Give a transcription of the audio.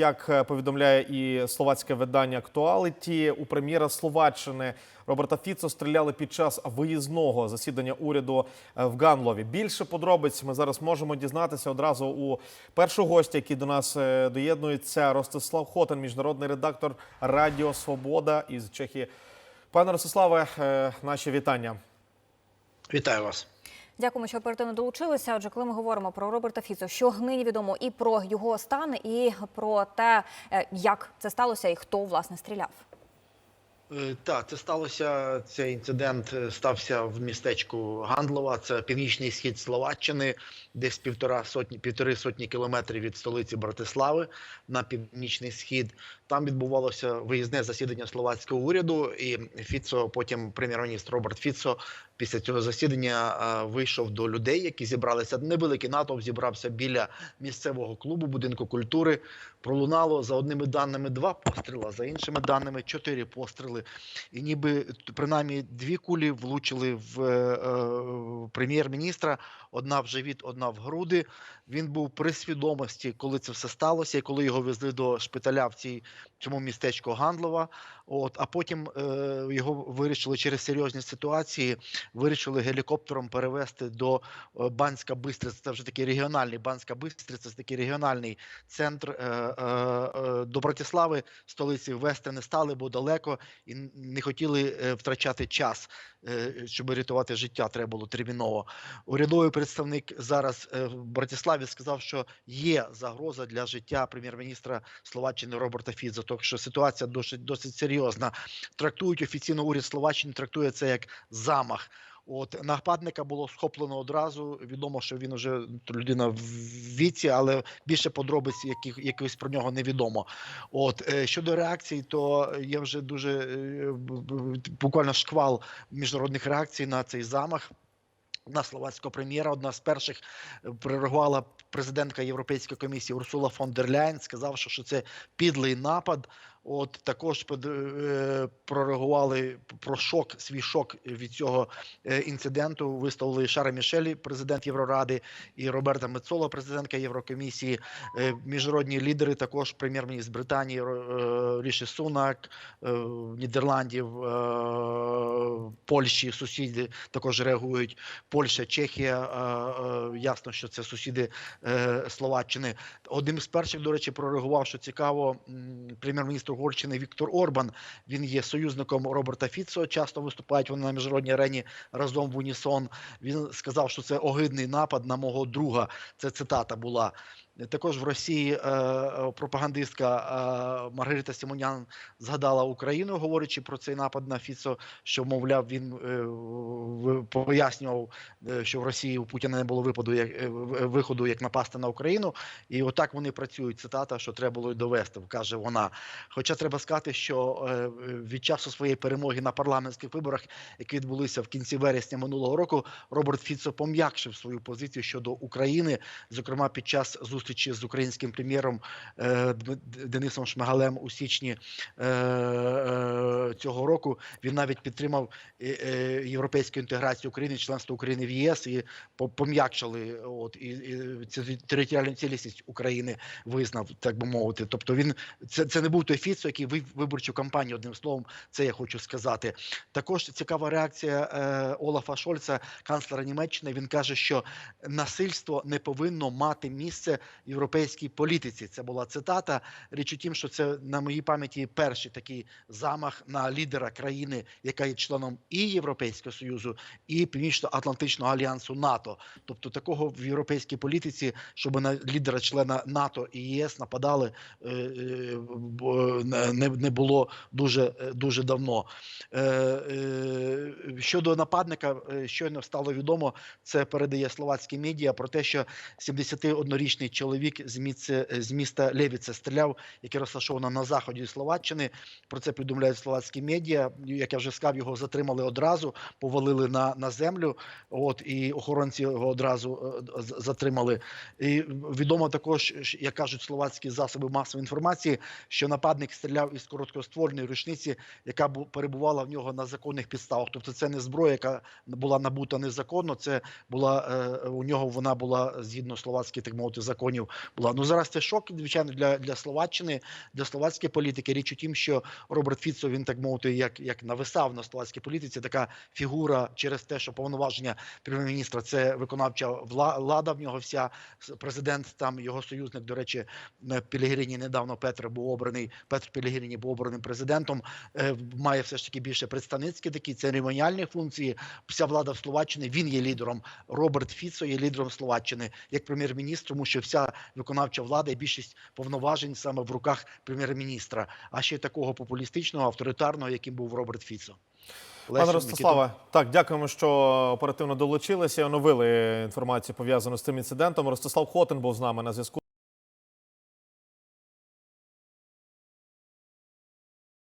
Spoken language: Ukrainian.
як е, повідомляє і словацьке видання Актуаліті, у прем'єра Словаччини Роберта Фіцо стріляли під час виїзного засідання уряду е, в Ганлові. Більше подробиць ми зараз можемо дізнатися одразу у першого гостя, який до нас е, доєднується. Ростислав Хотин, міжнародний редактор Радіо Свобода із Чехії. Пане Ростиславе, наші вітання. Вітаю вас. Дякуємо, що оперативно долучилися. Отже, коли ми говоримо про Роберта Фіцо, що нині відомо і про його стан, і про те, е, як це сталося, і хто власне стріляв. Е, Так, це сталося. Цей інцидент е, стався в містечку Гандлова. Це північний схід Словаччини, десь півтора сотні, півтори сотні кілометрів від столиці Братислави на північний схід. Там відбувалося виїзне засідання словацького уряду, і Фіцо, потім прем'єр-міністр Роберт Фіцо, після цього засідання е, вийшов до людей, які зібралися. Невеликий натовп зібрався біля місцевого клубу, будинку культури. Пролунало за одними даними два постріла, за іншими даними чотири постріли. І ніби принаймні дві кулі влучили в е, е, прем'єр-міністра. Одна в живіт, одна в груди. Він був при свідомості, коли це все сталося, і коли його везли до шпиталя в цій цьому містечку Гандлова. От а потім е, його вирішили через серйозні ситуації, вирішили гелікоптером перевезти до е, Банська Бистриця. Це вже такий регіональний Банська Бистриця, це такий регіональний центр е, е, е, до Братислави, столиці вести не стали, бо далеко і не хотіли е, втрачати час, е, щоб рятувати життя. Треба було терміново. Урядовий представник зараз е, в Братиславі сказав, що є загроза для життя прем'єр-міністра Словаччини Роберта Фіцо. тому що ситуація досить досить серйозна. Трактують офіційно уряд Словаччини, трактує це як замах. От нападника було схоплено одразу. Відомо, що він уже людина в віці, але більше подробиць, яких якихось про нього невідомо. От е, щодо реакцій, то є вже дуже е, буквально шквал міжнародних реакцій на цей замах. На словацького прем'єра одна з перших е, прореагувала президентка Європейської комісії Урсула фон дер Ляйн, сказавши, що це підлий напад. От також е, прореагували про шок, свій шок від цього е, інциденту. Висловили Шара Мішелі, президент Євроради, і Роберта Мецола, президентка Єврокомісії. Е, Міжнародні лідери, також прем'єр-міністр Британії Ріші Сунак, Нідерландів, Польщі, сусіди також реагують. Польща, Чехія. Ясно, що це сусіди Словаччини. Одним з перших, до речі, прореагував, що цікаво, прем'єр-міністр Угорщини Віктор Орбан. Він є союзником Роберта Фіцо. Часто виступають вони на міжнародній арені разом в унісон. Він сказав, що це огидний напад на мого друга. Це цитата була. Також в Росії е, е, пропагандистка е, Маргарита Симонян згадала Україну, говорячи про цей напад на Фіцо, що мовляв він пояснював, що в Росії у Путіна не було випаду як виходу, як напасти на Україну, і отак вони працюють. Цитата, що треба було й довести, каже вона. Хоча треба сказати, що від часу своєї перемоги на парламентських виборах, які відбулися в кінці вересня минулого року, Роберт Фіцо пом'якшив свою позицію щодо України, зокрема під час зустрічі з українським прем'єром е, Денисом Шмигалем у січні е, е, цього року. Він навіть підтримав європейську інтеграцію України, членство України в ЄС і по- пом'якшили от і, і цю територіальну цілісність України визнав, так би мовити. Тобто він це, це не був той Фіцо, який вив виборчу кампанію. Одним словом, це я хочу сказати. Також цікава реакція е, Олафа Шольца, канцлера Німеччини. Він каже, що насильство не повинно мати місце європейській політиці. Це була цитата. Річ у тім, що це на моїй пам'яті перший такий замах на лідера країни, яка є членом і Європейського союзу, і Північно-Атлантичного альянсу НАТО. Тобто такого в європейській політиці, щоб на лідера члена НАТО і ЄС нападали, е, е, не, було дуже, е, дуже давно. Щодо нападника, щойно стало відомо, це передає словацькі медіа про те, що 71-річний чоловік з місця з міста Левіце стріляв, яке розташовано на заході Словаччини. Про це повідомляють словацькі медіа. Як я вже сказав, його затримали одразу, повалили на, на землю. От і охоронці його одразу е, затримали. І відомо також, як кажуть словацькі засоби масової інформації, що нападник стріляв із короткоствольної рушниці, яка перебувала в нього на законних підставах. Тобто, це не зброя, яка була набута незаконно. Це була е, у нього вона була згідно словацьких, так мовити, законів фонів була. Ну зараз це шок, звичайно, для, для Словаччини, для словацької політики. Річ у тім, що Роберт Фіцо, він так мовити, як, як нависав на словацькій політиці, така фігура через те, що повноваження прем'єр-міністра це виконавча влада. В нього вся президент, там його союзник, до речі, Пілігрині недавно Петр був обраний. Петр Пілігрині був обраним президентом. е, Має все ж таки більше представницькі такі церемоніальні функції. Вся влада в Словаччині. Він є лідером. Роберт Фіцо є лідером Словаччини як прем'єр-міністр, тому що вся виконавча влада і більшість повноважень саме в руках прем'єр-міністра, а ще такого популістичного, авторитарного, яким був Роберт Фіцо. Пане Ростиславе, так дякуємо, що оперативно долучилися. і Оновили інформацію пов'язану з цим інцидентом. Ростислав Хотин був з нами на зв'язку.